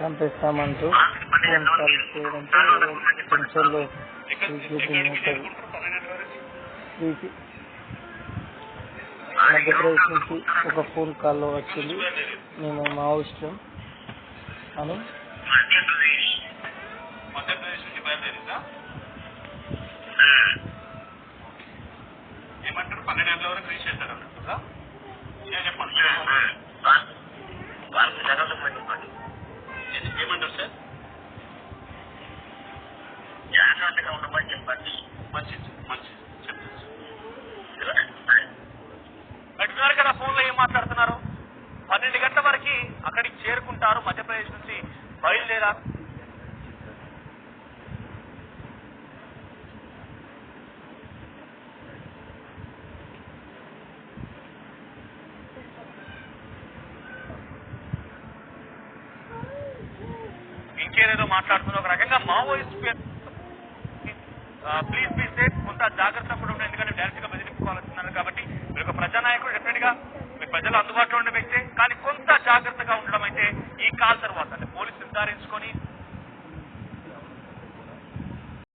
చంపేస్తామంటూ call చేయడంతో మధ్యప్రదేశ్ నుంచి ఒక ఫోన్ కాల్లో వచ్చింది. మేము మావోయిస్టులం అని. మధ్యప్రదేశ్ నుంచి బయలుదేరిందా ఏమంటారు? పన్నెండు గంటల వరకు రీచ్ చేశారు చెప్పండి. ఉండమని చెప్పండి మంచిది మంచిది చెప్తాను సార్ కదా ఫోన్లో ఏం మాట్లాడుతున్నారు? పన్నెండు గంటల వరకు అక్కడికి చేరుకుంటారు మధ్యప్రదేశ్ నుంచి బయలుదేరారు ఇంకేదేదో మాట్లాడుతున్నారు ఒక రకంగా మావోయిస్ట్ పేరు. ప్లీజ్ బీ సేఫ్ కొంత జాగ్రత్త కూడా ఉండండి ఎందుకంటే డైరెక్ట్గా బెదిరించుకోవాల్సి కాబట్టి. మీరు ఒక ప్రజానాయకుడు డెఫినెట్గా మీ ప్రజలు అందుబాటులో ఉండే వ్యక్తే. కానీ కొంత జాగ్రత్తగా ఉండడం అయితే ఈ కాల్ తర్వాత పోలీసు నిర్ధారించుకొని